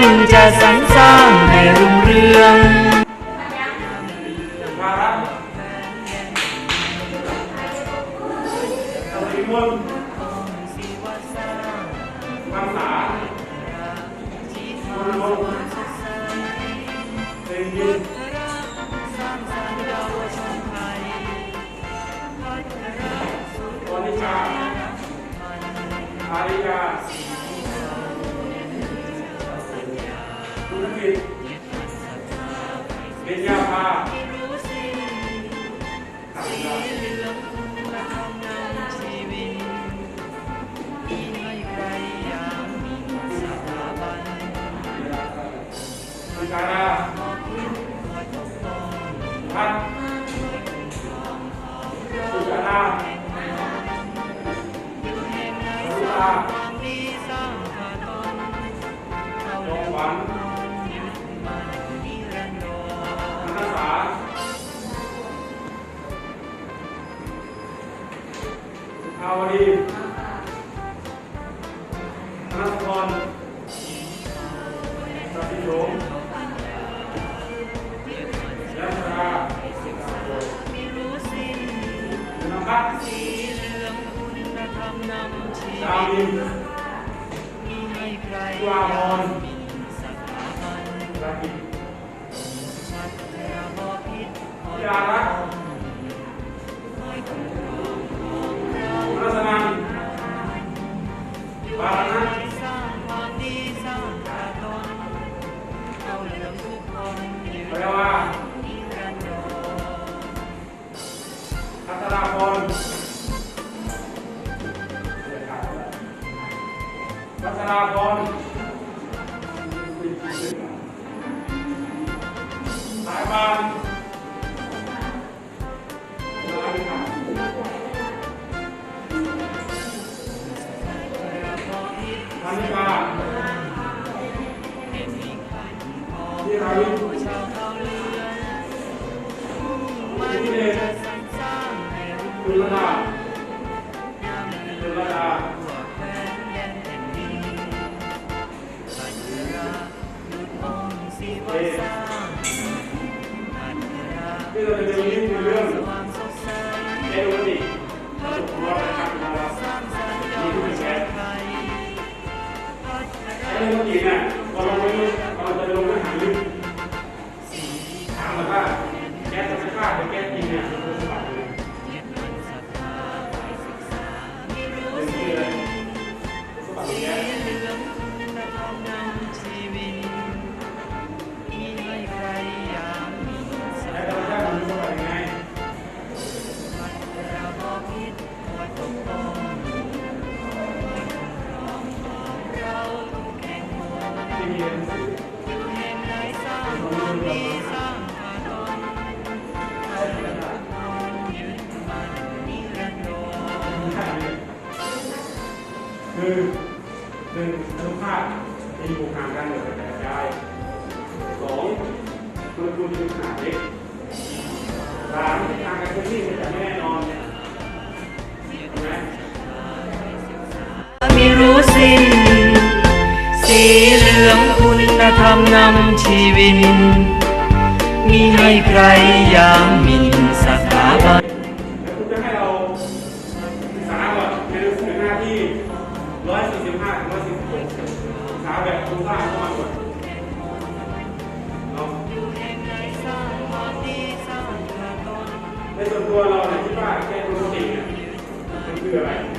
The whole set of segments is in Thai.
มั่นจะสรรสร้างให้รุ่งเรืองวาระ เบญญาภาขันธ์สุชาดาพัดสุชาดาสุชาจงหวันนัน ดีธนสกรสัตย์โฉมยัชราคุณพัฒน์ดาวินวามอนรากิยารัก รัตนันบาลนะแปลว่า ที่ราวินที่เดชคุณระดาคุณระดาเอที่เราจะเรียนรู้คือเรื่องเอโรติกประสบความสำเร็จนะครับมีผู้เป็นแชร์ไอ้เรื่องจริงอะพอเราไม่ คือหนึ่งอนุภาคมีอยู่ห่างกันโดยกระจายสองโมเลกุลมีขนาดเล็กสามทางการเคลื่อนที่มันจะไม่แน่นอนเนไหมไม่รู้สิ้น สีเหลืองคุณธรรมนำชีวิตมีให้ใครยามมินสถาบันแล้วคุณจะให้เราศึกษาก่อนในหนังสือหน้าที่ 145 146ศึกษาแบบโครงสร้างเข้ามาก่อนเนาะในส่วนตัวเราเนี่ยคิดว่าแค่ตัวสติเนี่ยมันคืออะไร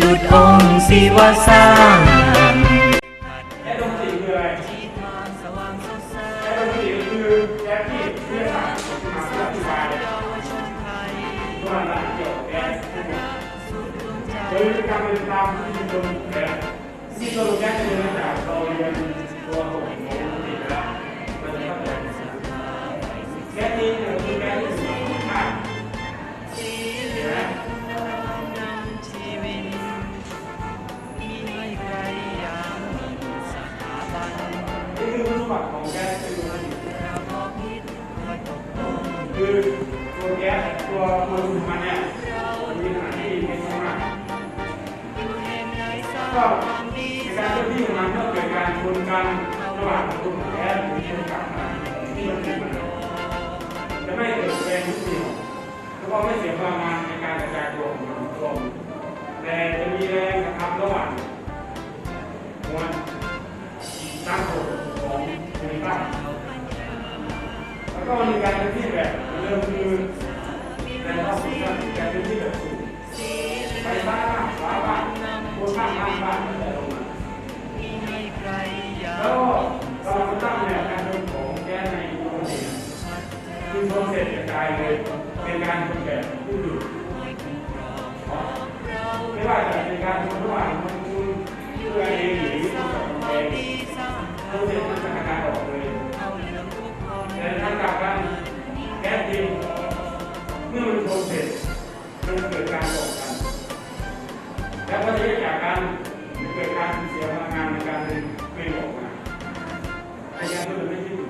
ดุดองศิวสร้างและดนตรีคืออะไรที่ทางสว่างสดใสและดนตรีคือแจ๊คที่เพื่อนหาหาเพื่อนชายเพื่อนรักเกี่ยวกับแจ๊คโดยการเป็นตามที่มีคนแจ๊คที่ตัวแจ๊คเดินจากเราเรียน แล้วก็จะเกิจากการเกิดการเสียพลังงานในการเรียนเรียนออกมาพยายามมันไม่ยืด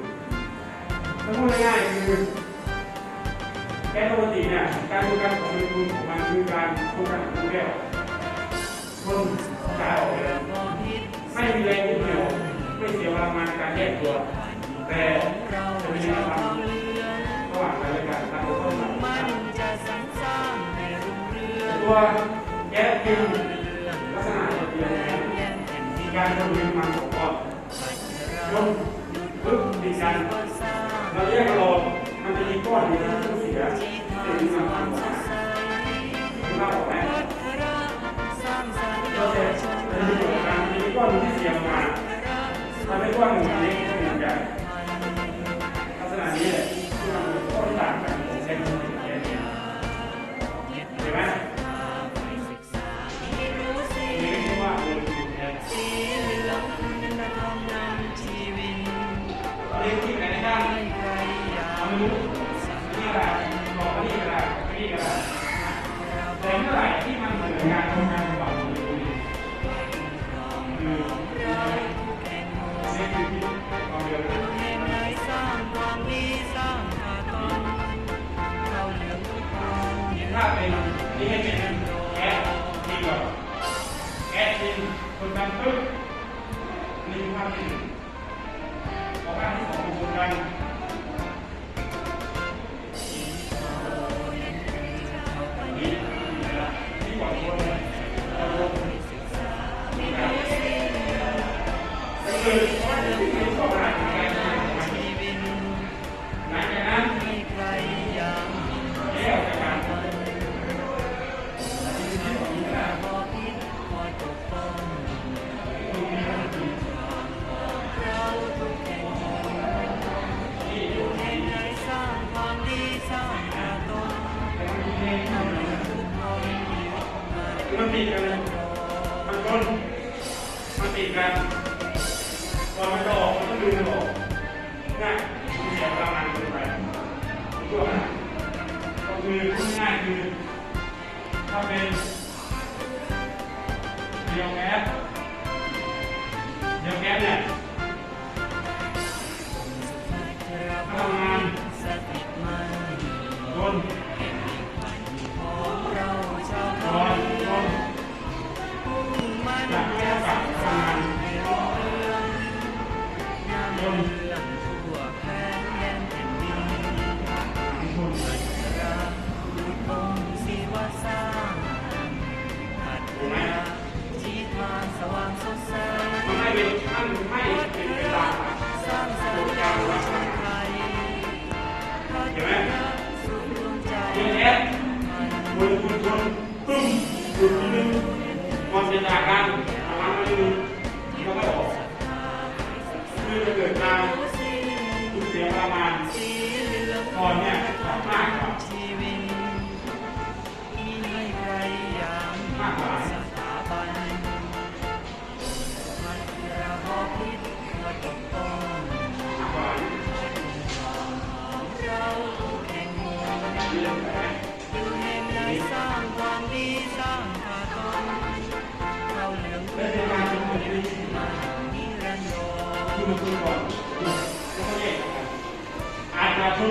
ต้าพูดง่ายๆคือแกนปกติเนี่ยการดูการของมูลของมันคือการดูการของดียวคนตายออกเลยไม่มีแรงที่เหนียวไม่เสียพลังงานการแยกตัว แต่จะมีพลังระหว่างรายการตั้งต้นตัว แก๊ปีนลักษณะเดียวกันมีการทำเรียนมันก้อนยกปึ๊บดีกันเราแยกกันออกมันจะมีก้อนอยู่ที่เสียเป็นมีสำคัญกว่าคุณเล่าบอกไหมก็จะจะมีตัวการมีก้อนที่เสียมาทำให้ก้อนหนึ่งเล็กหนใหญ่ลักษณะนี้แหละ แห่งไหนสร้างคนเองทุกคนนภาป็นนี่ให้นแอดกว่นคนทำปึ๊นี่าพเป็ มันปิดกันเลยมันต้นมันปิดกันตอนมันจะออกมันต้องดึงมันออกง่ายเสียพลังงานไปช่วยก็คือพูดง่ายคือถ้าเป็นเดียวแก๊สเดียวแก๊สเนี่ย ไม่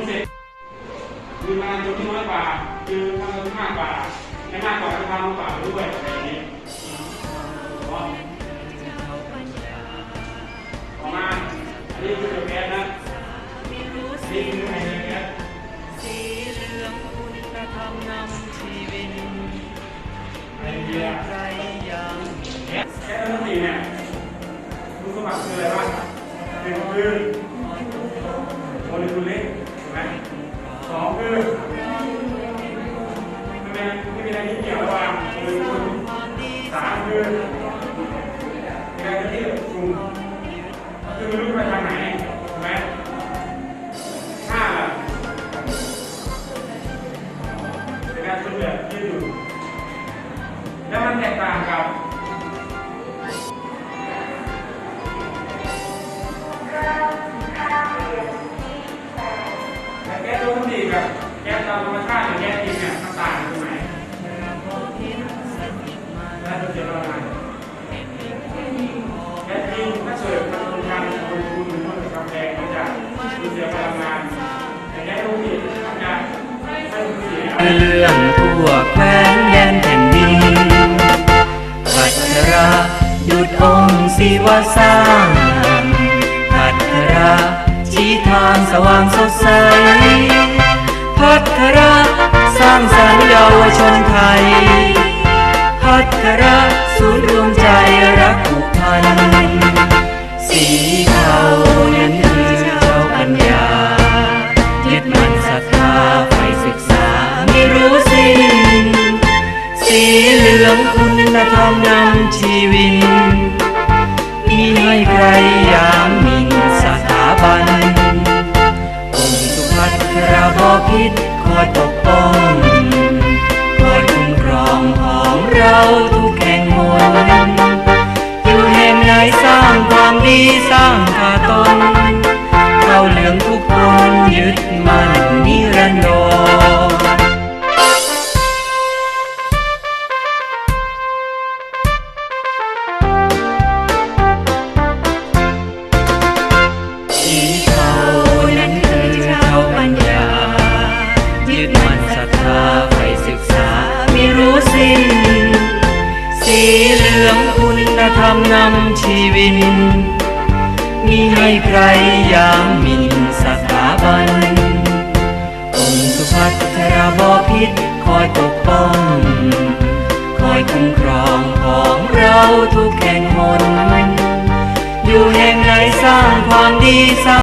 เสร็จมีมาชนที่น้อยกว่าคือทำที่มากกว่าไม่มากกว่าก็ทำมากกว่าด้วยอะไรอย่างนี้เพราะต่อมาอันนี้คือแก๊สนะนี่คือไฮโดรแก๊สสีเหลืองคุณธรรมนำชีวิตไอเดียใครยังแก๊สแก๊สทั้งสี่เนี่ยคุณสมบัติคืออะไรบ้างหนึ่งคือโมเลกุลเล็ก ไหมสองคือไม่เป็นไม่มีอะไรที่เกี่ยวระหว่างโมเลกุลสามคือมีอะไรที่กลุ่มคือไม่รู้จะไปทางไหนใช่ไหมห้าเป็นการชุดแบบยืดหยุ่นแล้วมันแตกต่างกับ เสียเรื่องทั่วแคว้นแดนแผ่นดินพัทราดุดองค์ศิวสร้างพัทราชี้ทางสว่างสดใส พัทราสร้างสรรค์เยาวชนไทย พัทราศูนย์รวมใจรักผูกพันสี ทาใฝ่ศึกษาไม่รู้สิ้นสีเหลืองคุณธรรมนำชีวิตมีให้ใครยามมินสถาบัน องค์สุภัทราบอพิษคอยปกป้อง คอยคุ้มครองของเราทุกแห่งหนอยู่แห่งไหนสร้างความดีสร้าง